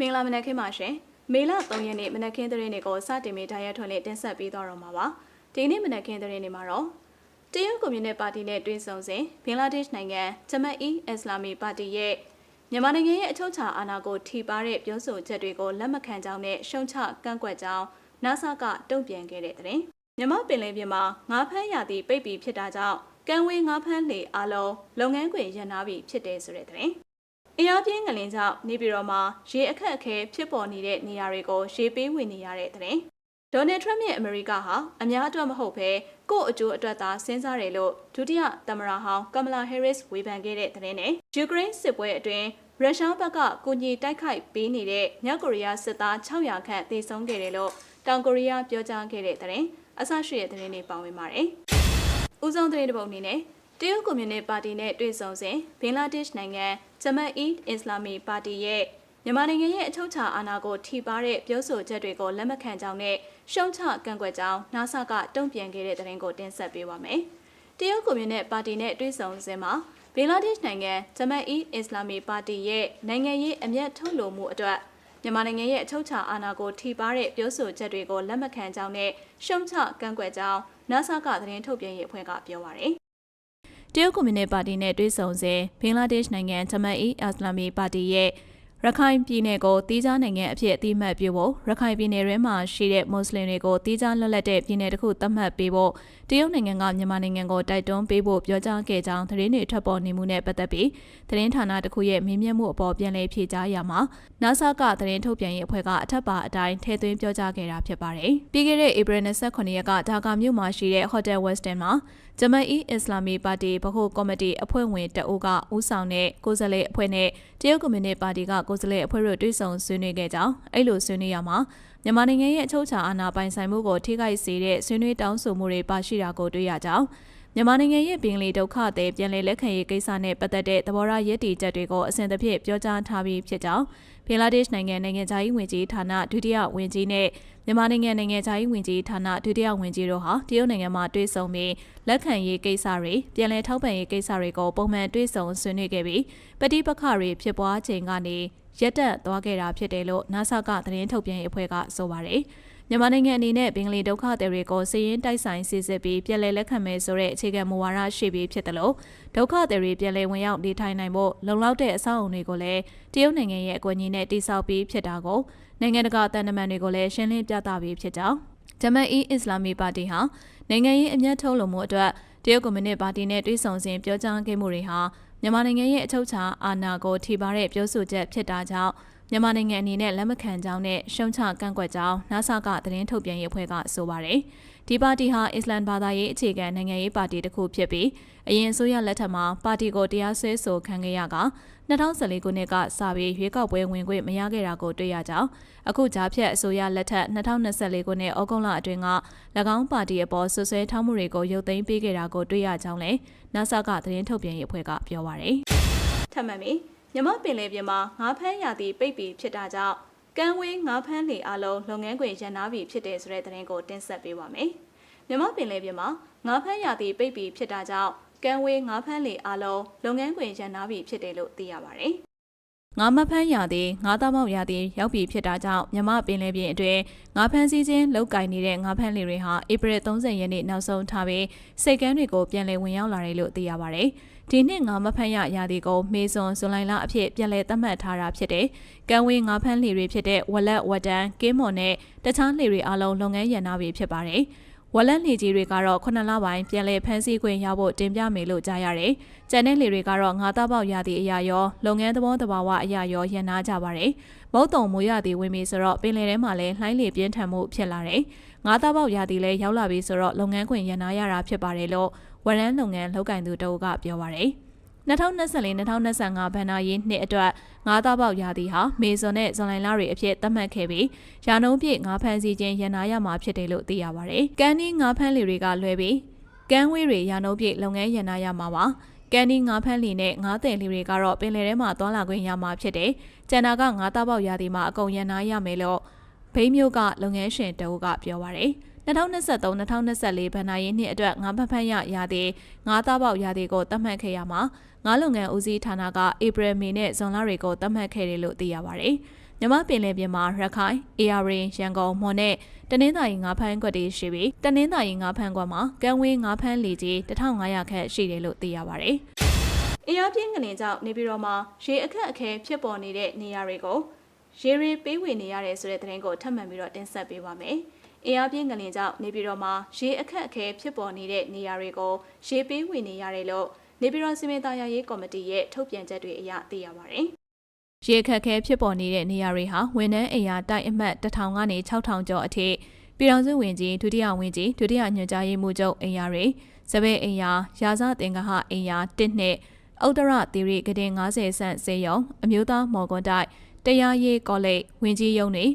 မင်္ဂလာမနက်ခင်းပါရှင်မေလ3ရက်နေ့မနက်ခင်းသတင်းတွေကိုစတင်ပြီးဓာတ်ရိုက်ထွန်းလေးတင်ဆက်ပေးသွားတော့မှာပါဒီနေ့မနက်ခင်းသတင်းတွေမှာတော့တရုတ်ကွန်မြူနစ်ပါတီနဲ့တွဲဆုံစဉ်ဘင်္ဂလားဒေ့ရှ်နိုင်ငံဂျမတ်အီအစ္စလာမီပါတီရဲ့မြန်မာနိုင်ငံရဲ့အချုပ်အခြာအာဏာကိုထိပါတဲ့ပြောဆိုချက်တွေကိုလက်မခံကြောင်းနဲ့ရှုံချကန့်ကွက်ကြောင်း NASA ကတုံ့ပြန်ခဲ့တဲ့သတင်းမြန်မာပင်လယ်ပြင်မှာငါးဖမ်းရာသီပိတ်ပြီးဖြစ်တာကြောင့်ကံဝေးငါးဖမ်းလေအလုံးလုပ်ငန်းခွင်ရန်နာပြီးဖြစ်တဲ့ဆိုတဲ့သတင်း အင်အားပြင်းငလင်ကြောင့်နေပြည်တော်မှာရေအခက်အခဲဖြစ်ပေါ်နေတဲ့နေရာတွေကိုရေပေးဝင်နေရတဲ့တဲ့။ဒေါ်နယ်ထရမ့်ရဲ့အမေရိကဟာအများအတွက်မဟုတ်ဘဲကို့အကျိုးအတွက်သာစဉ်းစားတယ်လို့ဒုတိယသမ္မတဟောင်းကမလာဟယ်ရစ်ဝေဖန်ခဲ့တဲ့တဲ့နဲ့ယူကရိန်းစစ်ပွဲအတွင်းရုရှားဘက်ကကိုညီတိုက်ခိုက်ပေးနေတဲ့မြောက်ကိုရီးယားစစ်သား600ခန့်သေဆုံးခဲ့တယ်လို့တောင်ကိုရီးယားပြောကြားခဲ့တဲ့တဲ့အဆရှိတဲ့တဲ့တွေပါဝင်ပါတယ်။ဦးဆုံးသတင်းတစ်ပုဒ်အနေနဲ့ တရုတ်ကွန်မြူနစ်ပါတီနဲ့တွေ့ဆုံစဉ်ဘင်္ဂလားဒေ့ရှ်နိုင်ငံဂျမတ်အီအစ္စလာမီပါတီရဲ့မြန်မာနိုင်ငံရဲ့အချုပ်အခြာအာဏာကိုထိပါတဲ့ပြောဆိုချက်တွေကိုလက်မခံကြောင်းနဲ့ရှုံချကန့်ကွက်ကြောင်း NASA ကတုံ့ပြန်ခဲ့တဲ့သတင်းကိုတင်ဆက်ပေးပါမယ်။တရုတ်ကွန်မြူနစ်ပါတီနဲ့တွေ့ဆုံစဉ်မှာဘင်္ဂလားဒေ့ရှ်နိုင်ငံဂျမတ်အီအစ္စလာမီပါတီရဲ့နိုင်ငံရေးအမျက်ထုတ်လိုမှုအတွက်မြန်မာနိုင်ငံရဲ့အချုပ်အခြာအာဏာကိုထိပါတဲ့ပြောဆိုချက်တွေကိုလက်မခံကြောင်းနဲ့ရှုံချကန့်ကွက်ကြောင်း NASA ကသတင်းထုတ်ပြန်ရေးအဖွဲ့ကပြောပါရယ် တရုတ်ကွန်မြူနစ်ပါတီနဲ့တွဲဆုံစဉ်ဘင်္ဂလားဒေ့ရှ်နိုင်ငံဂျမတ်အီအစ္စလာမီပါတီရဲ့ ရခိုင်ပြည်နယ်ကိုတီးခြားနိုင်ငံအဖြစ်အတိအမှတ်ပြုဖို့ရခိုင်ပြည်နယ်ထဲမှာရှိတဲ့မွတ်စလင်တွေကိုတီးခြားလွတ်လပ်တဲ့ပြည်နယ်တစ်ခုသတ်မှတ်ပေးဖို့တရုတ်နိုင်ငံကမြန်မာနိုင်ငံကိုတိုက်တွန်းပေးဖို့ပြောကြားခဲ့ကြောင်းသတင်းတွေထွက်ပေါ်နေမှုနဲ့ပတ်သက်ပြီးသတင်းဌာနတစ်ခုရဲ့မေးမြန်းမှုအပေါ်ပြန်လည်ဖြေကြားရမှာ NASA ကသတင်းထုတ်ပြန်ရေးအဖွဲ့ကအထက်ပါအတိုင်းထည့်သွင်းပြောကြားခဲ့တာဖြစ်ပါတယ်။ပြီးခဲ့တဲ့ဧပြီ29ရက်ကဒါကာမြို့မှာရှိတဲ့ Hotel Westin မှာဂျမန်အီအစ္စလာမီပါတီဗဟိုကော်မတီအဖွဲ့ဝင်တအုပ်ကဦးဆောင်တဲ့ကိုယ်စားလှယ်အဖွဲ့နဲ့တရုတ်ကွန်မြူနစ်ပါတီကကိုယ်စားလှယ်အဖွဲ့တို့တွေ့ဆုံဆွေးနွေးခဲ့ကြောင်းအဲ့လိုဆွေးနွေးရမှာမြန်မာနိုင်ငံရဲ့အချုပ်အခြာအာဏာပိုင်ဆိုင်မှုကိုထိခိုက်စေတဲ့ဆွေးနွေးတောင်းဆိုမှုတွေပါရှိတာကိုတွေ့ရကြောင်း မြန်မာနိုင်ငံရဲ့ပင်လီဒုက္ခသည်ပြည်လည်လက်ခံရေးကိစ္စနဲ့ပတ်သက်တဲ့သဘောထားရည်တည်ချက်တွေကိုအစဉ်သဖြင့်ပြောကြားထားပြီးဖြစ်ကြောင်းဘင်္ဂလားဒေ့ရှ်နိုင်ငံနိုင်ငံခြားရေးဝန်ကြီးဌာနဒုတိယဝန်ကြီးနဲ့မြန်မာနိုင်ငံနိုင်ငံခြားရေးဝန်ကြီးဌာနဒုတိယဝန်ကြီးတို့ဟာတရုတ်နိုင်ငံမှာတွေ့ဆုံပြီးလက်ခံရေးကိစ္စတွေပြည်လည်ထောက်ပံ့ရေးကိစ္စတွေကိုပုံမှန်တွေ့ဆုံဆွေးနွေးခဲ့ပြီးပဋိပက္ခတွေဖြစ်ပွားချိန်ကနေရက်တက်သွားခဲ့တာဖြစ်တယ်လို့ NASA ကသတင်းထုတ်ပြန်ရေးအဖွဲ့ကဆိုပါတယ်။ မြန်မာနိုင်ငံအနေနဲ့ဘင်္ဂလီဒုက္ခသည်တွေကိုစည်ရင်တိုက်ဆိုင်စစ်စစ်ပြီးပြည်လဲလက်ခံမယ်ဆိုတဲ့အခြေခံမူဝါဒရှိပြီးဖြစ်တယ်လို့ဒုက္ခသည်တွေပြည်လဲဝင်ရောက်နေထိုင်နိုင်ဖို့လုံလောက်တဲ့အဆောက်အုံတွေကိုလည်းတရုတ်နိုင်ငံရဲ့အကူအညီနဲ့တိစောက်ပြီးဖြစ်တာကိုနိုင်ငံတကာတန်တမန်တွေကိုလည်းရှင်းလင်းပြသပြီးဖြစ်ကြောင်းဂျမန်အီအစ္စလာမီပါတီဟာနိုင်ငံရေးအမျက်ထုတ်လို့မှုအတွက်တရုတ်ကွန်မြူနစ်ပါတီနဲ့တွဲဆုံစဉ်ပြောကြားခဲ့မှုတွေဟာမြန်မာနိုင်ငံရဲ့အချုပ်အခြာအာဏာကိုထိပါတဲ့ပြောဆိုချက်ဖြစ်တာကြောင့် မြန်မာနိုင်ငံအနေနဲ့လက်မခံကြောင်းနဲ့ရှုံချကန့်ကွက်ကြောင်း NASA ကသတင်းထုတ်ပြန်ရေးအဖွဲ့ကဆိုပါတယ်။ဒီပါတီဟာအစ္စလမ်ဘာသာရေးအခြေခံနိုင်ငံရေးပါတီတစ်ခုဖြစ်ပြီးအရင်အစိုးရလက်ထက်မှာပါတီကိုတရားစွဲဆိုခံခဲ့ရက2014ခုနှစ်ကစပြီးရွေးကောက်ပွဲဝင်ခွင့်မရခဲ့တာကိုတွေ့ရကြောင်းအခုကြားဖြတ်အစိုးရလက်ထက်2024ခုနှစ်ဩဂုတ်လအတွင်းက၎င်းပါတီအပေါ်ဆွဆွဲထောက်မှုတွေကိုရုပ်သိမ်းပေးခဲ့တာကိုတွေ့ရကြောင်းလည်း NASA ကသတင်းထုတ်ပြန်ရေးအဖွဲ့ကပြောပါရယ်။ထပ်မံပြီး မြမပင်လယ်ပြင်မှာငါးဖမ်းရာသီပိတ်ပြီးဖြစ်တာကြောင့်ကမ်းဝေးငါးဖမ်းလေအလုံးလုပ်ငန်းခွင်ရန်နာပြီးဖြစ်တဲ့ဆိုတဲ့သတင်းကိုတင်ဆက်ပေးပါမယ်။မြမပင်လယ်ပြင်မှာငါးဖမ်းရာသီပိတ်ပြီးဖြစ်တာကြောင့်ကမ်းဝေးငါးဖမ်းလေအလုံးလုပ်ငန်းခွင်ရန်နာပြီးဖြစ်တယ်လို့သိရပါတယ်။ ငါမဖမ်းရသည်ငါသားမောက်ရသည်ရောက်ပြီဖြစ်တာကြောင့်မြမပင်လယ်ပြင်အတွင်းငါဖမ်းစည်းခြင်းလောက်ကင်နေတဲ့ငါဖမ်းလေတွေဟာဧပြီ30ရက်နေ့နောက်ဆုံးထားပြီးစိတ်ကမ်းတွေကိုပြန်လည်ဝင်ရောက်လာတယ်လို့သိရပါတယ်။ဒီနှစ်ငါမဖမ်းရရသည်ကိုမေဇွန်ဇွန်လိုင်လအဖြစ်ပြန်လည်သတ်မှတ်ထားတာဖြစ်တယ်။ကံဝေးငါဖမ်းလေတွေဖြစ်တဲ့ဝလက်ဝတန်ကင်းမွန်နဲ့တခြားလေတွေအလုံးလုပ်ငန်းရန်နာပြီဖြစ်ပါတယ်။ ဝလက်နေကြီးတွေကတော့ခုနှစ်လပိုင်းပြန်လည်ဖမ်းဆီးခွင့်ရဖို့တင်ပြမယ်လို့ကြားရတယ်။ကျန်တဲ့လေတွေကတော့ငါးသားပေါက်ရသည့်အရာရောလုပ်ငန်းသဘောတဘာဝအရာရောရန်နာကြပါတယ်။မုတ်တုံမိုးရသည်ဝင်ပြီဆိုတော့ပင်လယ်ထဲမှာလည်းလှိုင်းလေပြင်းထန်မှုဖြစ်လာတယ်။ငါးသားပေါက်ရသည်လည်းရောက်လာပြီဆိုတော့လုပ်ငန်းခွင်ရန်နာရတာဖြစ်ပါတယ်လို့ဝရန်လုပ်ငန်းလောက်ကင်သူတအုပ်ကပြောပါတယ်။ 2024-2025ဘဏ္ဍာရေးနှစ်အတွက်ငါးသားပေါက်ရာသီဟာမေဇွန်နဲ့ဇွန်လလတွေအဖြစ်သတ်မှတ်ခဲ့ပြီးရာနှုန်းပြည့်ငါးဖမ်းစီခြင်းရန်နာရမှာဖြစ်တယ်လို့သိရပါတယ်။ကန်နီငါးဖမ်းလီတွေကလွှဲပြီးကမ်းဝေးတွေရာနှုန်းပြည့်လုပ်ငန်းရန်နာရမှာပါ။ကန်ဒီငါးဖမ်းလီနဲ့ငါးတယ်လီတွေကတော့ပင်လယ်ထဲမှာသွားလာခွင့်ရမှာဖြစ်တယ်။ကျန်တာကငါးသားပေါက်ရာသီမှာအကုန်ရန်နာရမယ်လို့ဘိန်းမျိုးကလုပ်ငန်းရှင်တအုပ်ကပြောပါရယ်။ 2023-2024ဘဏ္ဍာရေးနှစ်အတွက်ငါးဖက်ဖက်ရရာသီငါးသားပေါက်ရာသီကိုသတ်မှတ်ခဲ့ရမှာငါးလုပ်ငန်းဦးစီးဌာနကဧပြီမေနဲ့ဇွန်လတွေကိုသတ်မှတ်ခဲ့တယ်လို့သိရပါတယ်။မြမပင်လယ်ပြင်မှာရခိုင် AR ရန်ကုန်မော်နဲ့တနင်္သာရီငါးဖမ်းကွက်တွေရှိပြီးတနင်္သာရီငါးဖမ်းကွက်မှာကံဝေးငါးဖမ်းလေကြီး1500ခန့်ရှိတယ်လို့သိရပါတယ်။အင်အားပြင်းငလင်ကြောင့်နေပြည်တော်မှာရေအခက်အခဲဖြစ်ပေါ်နေတဲ့နေရာတွေကိုရေရီပေးဝေနေရတယ်ဆိုတဲ့သတင်းကိုထပ်မံပြီးတော့တင်ဆက်ပေးပါမယ်။ အင်အားပြင်းငလင်ကြောင့်နေပြည်တော်မှာရေအခက်အခဲဖြစ်ပေါ်နေတဲ့နေရာတွေကိုရေပေးဝေနေရတယ်လို့နေပြည်တော်စီမံသားရရေးကော်မတီရဲ့ထုတ်ပြန်ချက်တွေအရသိရပါတယ်။ရေခက်ခဲဖြစ်ပေါ်နေတဲ့နေရာတွေဟာဝန်ထမ်းအိမ်ယာတိုက်အမှတ်1000ကနေ6000ကျော်အထိပြည်ထောင်စုဝင်ကြီးဒုတိယဝင်ကြီးဒုတိယညွှန်ကြားရေးမှူးချုပ်အိမ်ယာတွေစပယ်အိမ်ယာရာဇသင်္ကဟအိမ်ယာ1နှစ်ဥတ္တရသီရိကတင်90ဆန့်စေယုံအမျိုးသားမော်ကွန်တိုက်တရားရေးကောလိပ်ဝင်ကြီးရုံးတွေ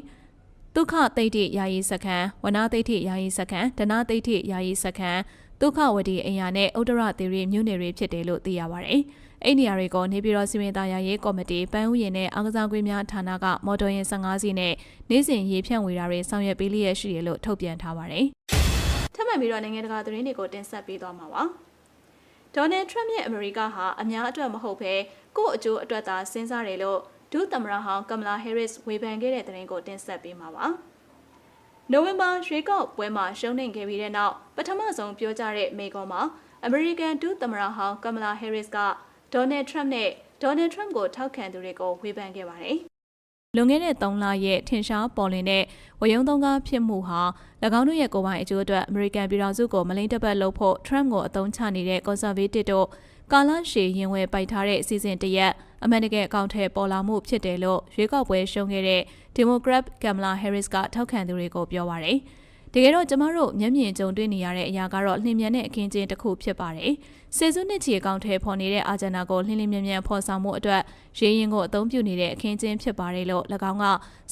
ဒုက္ခသိဋ္ဌိယာယီစခန်းဝနာသိဋ္ဌိယာယီစခန်းဒနာသိဋ္ဌိယာယီစခန်းဒုက္ခဝတီအိမ်ယာနဲ့ဥတ္တရသီရိမြို့နယ်တွေဖြစ်တယ်လို့သိရပါတယ်။အဲ့ဒီနေရာတွေကိုနေပြည်တော်စီမံသားရရေးကော်မတီပန်းဥယျာဉ်နဲ့အားကစားကွင်းများဌာနကမော်တော်ယာဉ်15စီးနဲ့နေ့စဉ်ရေဖြန့်ဝေတာတွေဆောင်ရွက်ပေးလျက်ရှိတယ်လို့ထုတ်ပြန်ထားပါတယ်။ထပ်မံပြီးတော့နိုင်ငံတကာသတင်းတွေကိုတင်ဆက်ပေးသွားမှာပါ။ဒေါ်နယ်ထရမ့်ရဲ့အမေရိကဟာအများအတွက်မဟုတ်ဘဲကိုယ့်အကျိုးအတွက်သာစဉ်းစားတယ်လို့ ဒုသမ္မတဟောင်းကမလာဟဲရစ်ဝေဖန်ခဲ့တဲ့သတင်းကိုတင်ဆက်ပေးမှာပါ။နိုဝင်ဘာရွေးကောက်ပွဲမှာရှုံးနိမ့်ခဲ့ပြီးတဲ့နောက်ပထမဆုံးပြောကြားတဲ့မိန့်ခွန်းမှာအမေရိကန်ဒုသမ္မတဟောင်းကမလာဟဲရစ်ကဒေါ်နယ်ထရမ့်နဲ့ဒေါ်နယ်ထရမ့်ကိုထောက်ခံသူတွေကိုဝေဖန်ခဲ့ပါတယ်။လွန်ခဲ့တဲ့3လရဲ့ထင်ရှားပေါ်လင်တဲ့ဝယုံသုံးကားဖြစ်မှုဟာ၎င်းတို့ရဲ့ကိုယ်ပိုင်အကျိုးအတွက်အမေရိကန်ပြည်ထောင်စုကိုမလိမ့်တပတ်လုပ်ဖို့ Trump ကိုအသုံးချနေတဲ့ Conservative တို့ကာလရှည်ရင်ဝယ်ပိုက်ထားတဲ့အစီအစဉ်တရက် အမေရိကန်အကောင့်ထဲပေါ်လာမှုဖြစ်တယ်လို့ရွေးကောက်ပွဲရှုံးခဲ့တဲ့ Democrat Kamala Harris ကထောက်ခံသူတွေကိုပြောပါတယ်။တကယ်တော့ကျမတို့မျက်မြင်ကြုံတွေ့နေရတဲ့အရာကတော့လျင်မြန်တဲ့အခင်းကျင်းတစ်ခုဖြစ်ပါတယ်။စေစုနှစ်ချီအကောင့်ထဲပေါ်နေတဲ့အာဂျန်နာကိုလျင်လျင်မြန်မြန်ဖော်ဆောင်မှုအတွက်ရေးရင်ကိုအသုံးပြုနေတဲ့အခင်းကျင်းဖြစ်ပါတယ်လို့၎င်းက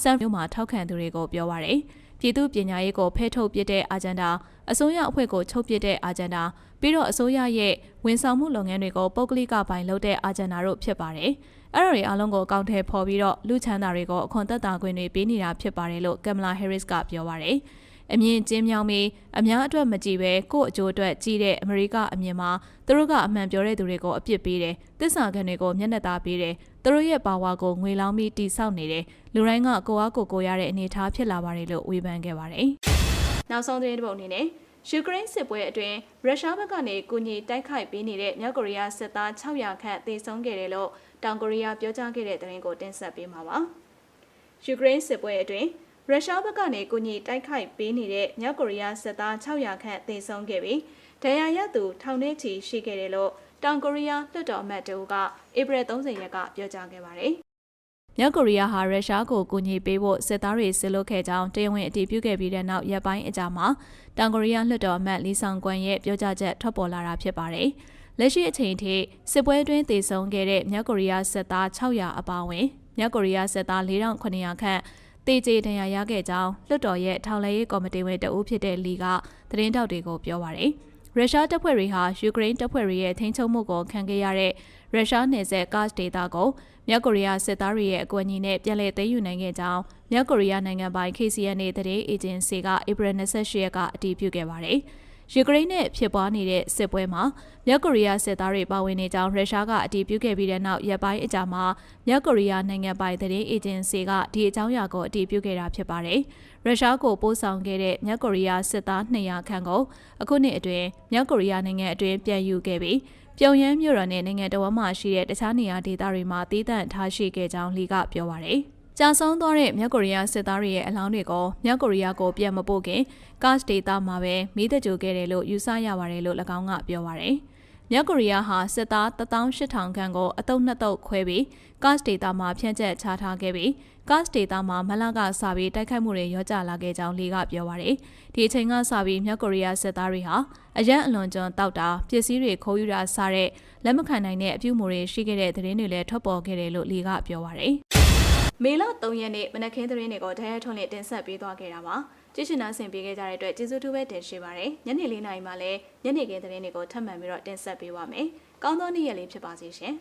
ဆန်မျိုးမှာထောက်ခံသူတွေကိုပြောပါတယ်။ ပြည်သူပညာရေးကိုဖဲထုတ်ပစ်တဲ့အာဂျန်ဒါအစိုးရအဖွဲ့ကိုချုပ်ပစ်တဲ့အာဂျန်ဒါပြီးတော့အစိုးရရဲ့ဝန်ဆောင်မှုလုပ်ငန်းတွေကိုပုဂ္ဂလိကပိုင်းလုပ်တဲ့အာဂျန်ဒါတို့ဖြစ်ပါတယ်။အဲ့ဒါတွေအားလုံးကိုအကောင့်ထဲပေါ်ပြီးတော့လူချမ်းသာတွေကိုအခွန်သက်သာခွင့်တွေပေးနေတာဖြစ်ပါတယ်လို့ကမ်မလာဟဲရစ်ကပြောပါတယ်။ အမြင်ကျင်းမြောင်းပြီးအများအတွက်မကြည့်ပဲကို့အကျိုးအတွက်ကြည့်တဲ့အမေရိကအမြင်မှာသူတို့ကအမှန်ပြောတဲ့သူတွေကိုအပြစ်ပေးတယ်။သစ္စာခံတွေကိုမျက်နှာသာပေးတယ်။သူတို့ရဲ့ပါဝါကိုငွေလောင်းပြီးတိဆောက်နေတယ်။လူတိုင်းကကိုအားကိုကိုရတဲ့အနေအထားဖြစ်လာပါတယ်လို့ဝေဖန်ခဲ့ပါတယ်။နောက်ဆုံးသတင်းတစ်ပုဒ်အနေနဲ့ယူကရိန်းစစ်ပွဲအတွင်းရုရှားဘက်ကနေကူညီတိုက်ခိုက်ပေးနေတဲ့မြောက်ကိုရီးယားစစ်သား600ခန့်သေဆုံးခဲ့တယ်လို့တောင်ကိုရီးယားပြောကြားခဲ့တဲ့သတင်းကိုတင်ဆက်ပေးမှာပါ။ယူကရိန်းစစ်ပွဲအတွင်း ရုရှားဘက်ကနေကူညီတိုက်ခိုက်ပေးနေတဲ့မြောက်ကိုရီးယားစစ်သား600ခန့်သေဆုံးခဲ့ပြီးဒဏ်ရာရသူထောင်ထဲချီရှိခဲ့တယ်လို့တောင်ကိုရီးယားလွှတ်တော်အမတ်တို့ကဧပြီ30ရက်ကပြောကြားခဲ့ပါတယ်။မြောက်ကိုရီးယားဟာရုရှားကိုကူညီပေးဖို့စစ်သားတွေဆစ်လွတ်ခဲ့ကြောင်းတရားဝင်အတည်ပြုခဲ့ပြီးတဲ့နောက်ရက်ပိုင်းအကြာမှာတောင်ကိုရီးယားလွှတ်တော်အမတ်လီဆောင်ကွမ်ရဲ့ပြောကြားချက်ထွက်ပေါ်လာတာဖြစ်ပါတယ်။လက်ရှိအချိန်ထိစစ်ပွဲအတွင်းသေဆုံးခဲ့တဲ့မြောက်ကိုရီးယားစစ်သား600အပါအဝင်မြောက်ကိုရီးယားစစ်သား4900ခန့် တေကျေဒဏ်ရာရခဲ့ကြောင်းလွှတ်တော်ရဲ့ထောင်လှမ်းရေးကော်မတီဝင်တဦးဖြစ်တဲ့လီကသတင်းတောက်တွေကိုပြောပါရယ်ရုရှားတပ်ဖွဲ့တွေဟာယူကရိန်းတပ်ဖွဲ့တွေရဲ့ထိန်းချုပ်မှုကိုခံခဲ့ရတဲ့ရုရှားနယ်စပ်ကတ်ဒေတာကိုမြောက်ကိုရီးယားစစ်သားတွေရဲ့အကူအညီနဲ့ပြန်လည်သိမ်းယူနိုင်ခဲ့ကြောင်းမြောက်ကိုရီးယားနိုင်ငံပိုင် KCNA သတင်းအေဂျင်စီကဧပြီ28ရက်ကအတည်ပြုခဲ့ပါတယ်။ ယူကရိန်းနဲ့ဖြစ်ပွားနေတဲ့စစ်ပွဲမှာမြောက်ကိုရီးယားစစ်သားတွေပါဝင်နေကြောင်းရုရှားကအတည်ပြုခဲ့ပြီးတဲ့နောက်ရက်ပိုင်းအကြာမှာမြောက်ကိုရီးယားနိုင်ငံပိုင်သတင်းအေဂျင်စီကဒီအကြောင်းအရာကိုအတည်ပြုခဲ့တာဖြစ်ပါတယ်။ရုရှားကိုပို့ဆောင်ခဲ့တဲ့မြောက်ကိုရီးယားစစ်သား200ခန့်ကိုအခုနှစ်အတွင်းမြောက်ကိုရီးယားနိုင်ငံအတွင်းပြန်ယူခဲ့ပြီးပြုံရမ်းမြို့တော်နဲ့နိုင်ငံတော်မှာရှိတဲ့တခြားနေရာဒေသတွေမှာတည်တံ့ထားရှိခဲ့ကြောင်းလီကပြောပါရယ်။ ကြာဆုံးသွားတဲ့မြောက်ကိုရီးယားစစ်သားတွေရဲ့အလောင်းတွေကိုမြောက်ကိုရီးယားကိုပြန်မပို့ခင်ကတ်ဒေတာမှာပဲမိသက်ကြိုခဲ့တယ်လို့ယူဆရပါတယ်လို့၎င်းကပြောပါရယ်မြောက်ကိုရီးယားဟာစစ်သား18000ခန့်ကိုအတုံးနှစ်တုပ်ခွဲပြီးကတ်ဒေတာမှာဖြန့်ကျက်ချထားခဲ့ပြီးကတ်ဒေတာမှာမလကစပြီးတိုက်ခိုက်မှုတွေရောကြလာခဲ့ကြောင်းလီကပြောပါရယ်ဒီအချိန်ကစပြီးမြောက်ကိုရီးယားစစ်သားတွေဟာအရန်အလွန်ကျွံတောက်တာပစ္စည်းတွေခိုးယူတာစတဲ့လက်မခံနိုင်တဲ့အပြုအမူတွေရှိခဲ့တဲ့သတင်းတွေလည်းထွက်ပေါ်ခဲ့တယ်လို့လီကပြောပါရယ် မေလ3ရက်နေ့မနက်ခင်းသတင်းတွေကိုတရားထုံးနဲ့တင်ဆက်ပေးသွားခဲ့တာပါကြည့်ရှင်နာဆင်ပေးခဲ့ကြတဲ့အတွက်ကျေးဇူးတူပဲတင်ရှိပါတယ်ညနေ၄နာရီမှလည်းညနေခင်းသတင်းတွေကိုထပ်မံပြီးတော့တင်ဆက်ပေးပါမယ်ကောင်းသောနေ့ရက်လေးဖြစ်ပါစေရှင်